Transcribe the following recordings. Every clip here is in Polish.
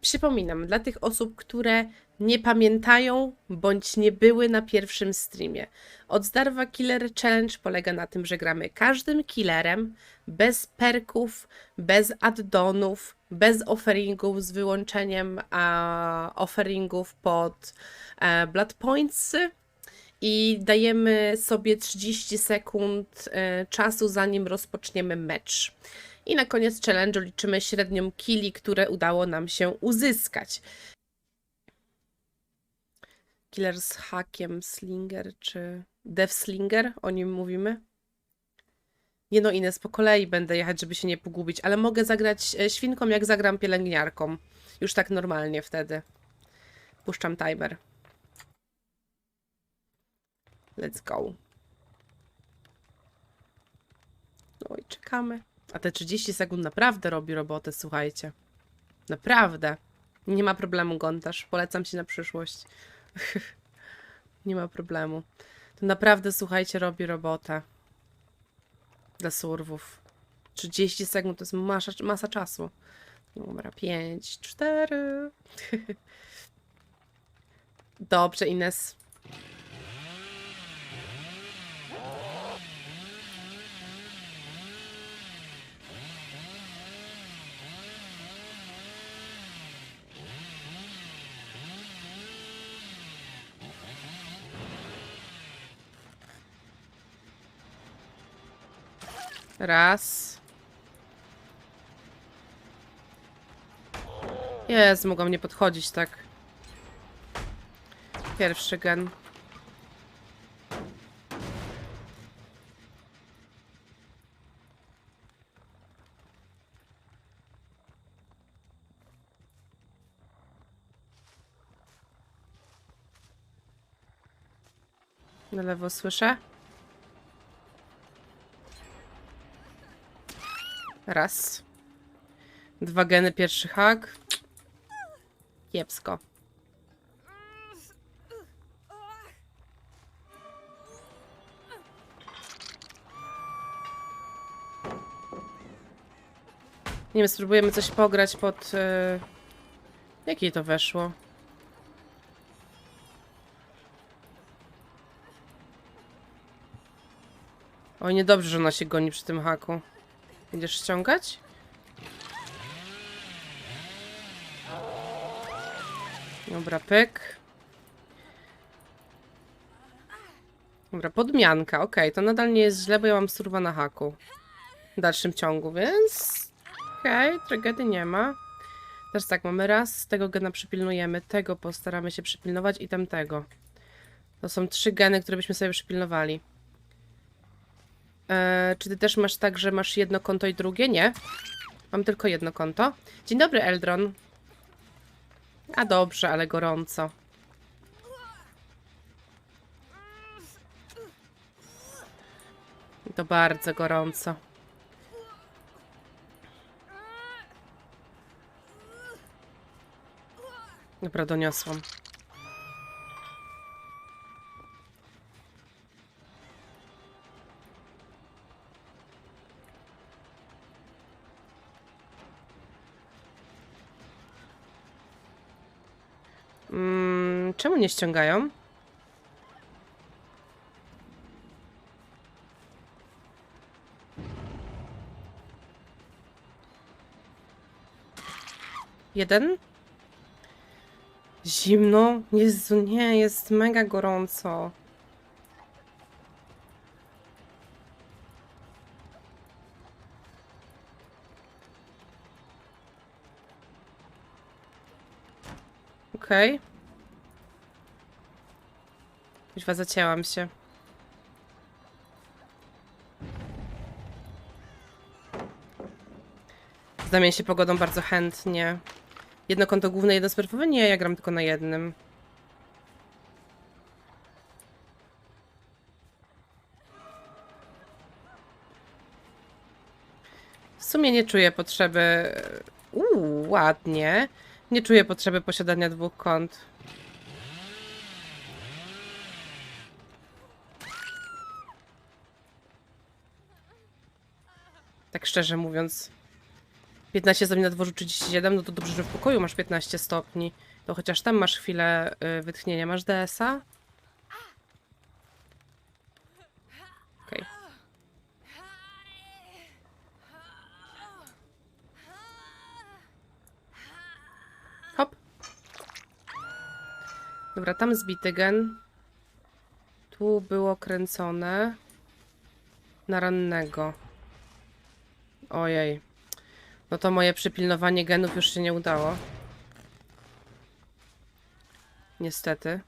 Przypominam, dla tych osób, które nie pamiętają bądź nie były na pierwszym streamie. Odzdarwa Killer Challenge polega na tym, że gramy każdym killerem, bez perków, bez addonów, bez offeringów, z wyłączeniem a, offeringów pod e, Blood Pointsy i dajemy sobie 30 sekund e, czasu, zanim rozpoczniemy mecz. I na koniec challenge'u liczymy średnią kili, które udało nam się uzyskać. Killer z hakiem, slinger czy dev slinger, o nim mówimy. Nie no, Ines, po kolei będę jechać, żeby się nie pogubić, ale mogę zagrać e, świnką, jak zagram pielęgniarką. Już tak normalnie wtedy. Puszczam timer. Let's go. No i czekamy. A te 30 sekund naprawdę robi robotę, słuchajcie. Naprawdę. Nie ma problemu, Gontarz. Polecam ci na przyszłość. Nie ma problemu. To naprawdę, słuchajcie, robi robotę. Dla surwów. 30 sekund to jest masa, masa czasu. Dobra, 5, 4. Dobrze, Ines. Raz. Jest, mogą nie podchodzić tak. Pierwszy gen. Na lewo słyszę. Raz. Dwa geny, pierwszy hak. Kiepsko. Nie wiem, spróbujemy coś pograć pod... Yy... Jakiej to weszło? Oj, niedobrze, że ona się goni przy tym haku. Będziesz ściągać? Dobra, pyk. Dobra, podmianka. Okej, to nadal nie jest źle, bo ja mam surwa na haku. W dalszym ciągu, więc... Okej, tragedii nie ma. Teraz tak, mamy raz, tego gena przypilnujemy, tego postaramy się przypilnować i tamtego. To są trzy geny, które byśmy sobie przypilnowali. E, czy ty też masz tak, że masz jedno konto i drugie? Nie. Mam tylko jedno konto. Dzień dobry, Eldron. A dobrze, ale gorąco. To bardzo gorąco. Dobra, doniosłam. Czemu nie ściągają? Jeden? Zimno? Jezu, nie, jest mega gorąco. Okej. Okay. Kuźwa, zacięłam się. Zamienię się pogodą bardzo chętnie. Jedno konto główne, jedno smerfowe? Nie, ja gram tylko na jednym. W sumie nie czuję potrzeby... Uuu, ładnie. Nie czuję potrzeby posiadania dwóch kont. Tak szczerze mówiąc. 15 stopni na dworzu 37, no to dobrze, że w pokoju masz 15 stopni. To chociaż tam masz chwilę y, wytchnienia. Masz DS-a? Okej. Hop. Dobra, tam zbity gen. Tu było kręcone. Na rannego. Ojej. No to moje przypilnowanie genów już się nie udało. Niestety.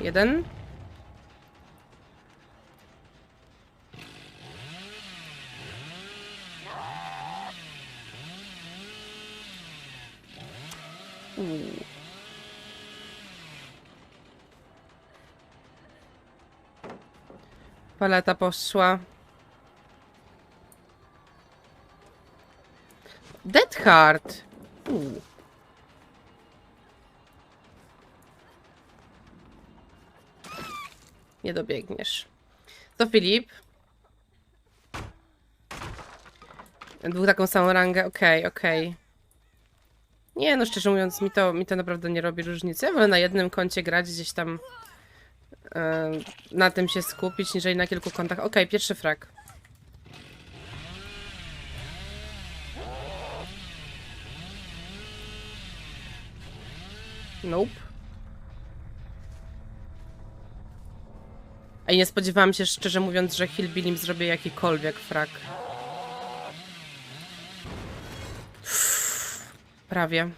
Jeden. Paleta poszła. Dead Heart. Nie dobiegniesz. To Filip. Dwóch taką samą rangę. Okej, okej. Nie, no szczerze mówiąc, mi to, mi to naprawdę nie robi różnicy. Ja wolę na jednym koncie grać gdzieś tam na tym się skupić, niżeli na kilku kontach. Okej, pierwszy frak. Nope. I nie spodziewałam się, szczerze mówiąc, że Hillbillim zrobię jakikolwiek frak. Prawie.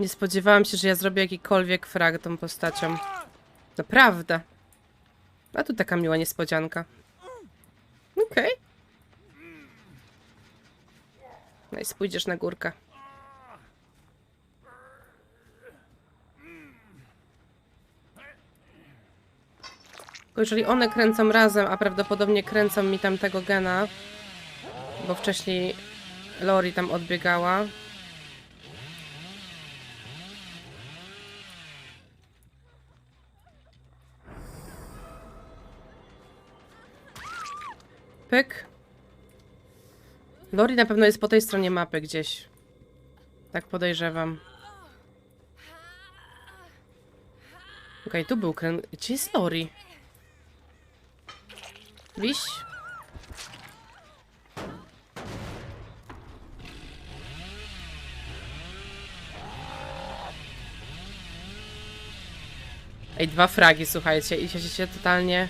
Nie spodziewałam się, że ja zrobię jakikolwiek frag tą postacią. Naprawdę. A tu taka miła niespodzianka. Okej. No i spójdziesz na górkę. Tylko jeżeli one kręcą razem, a prawdopodobnie kręcą mi tam tego gena, bo wcześniej Lori tam odbiegała. Lori na pewno jest po tej stronie mapy gdzieś. Tak podejrzewam. Okej, tu był kręg. Gdzie jest Lori? Wiś? Ej, dwa fragi, słuchajcie, i się, się totalnie...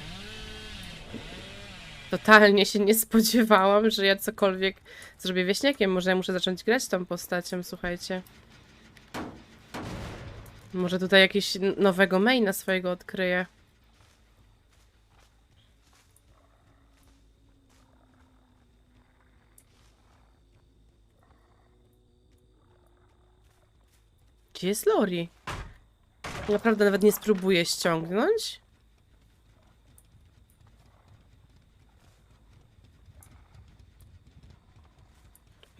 Totalnie się nie spodziewałam, że ja cokolwiek zrobię wieśniakiem. Może ja muszę zacząć grać tą postacią, słuchajcie. Może tutaj jakieś n- nowego maina swojego odkryję. Gdzie jest Lori? Naprawdę nawet nie spróbuję ściągnąć.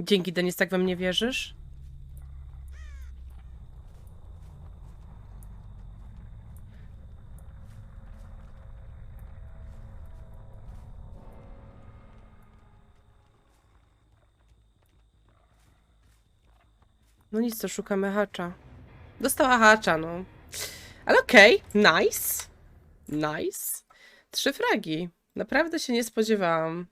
Dzięki, Denis, tak we mnie wierzysz? No nic, to szukamy hacza. Dostała hacza, no. Ale okej, nice. Nice. Trzy fragi. Naprawdę się nie spodziewałam.